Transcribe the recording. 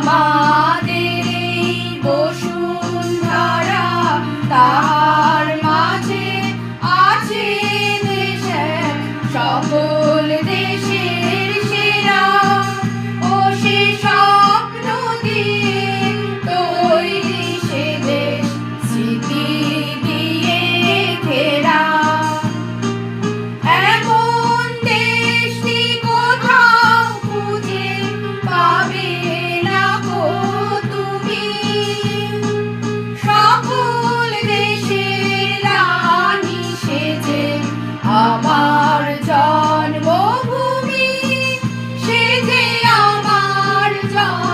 আমাদের এই তাহার মাঝে আছে দেশের সকল দেশের control.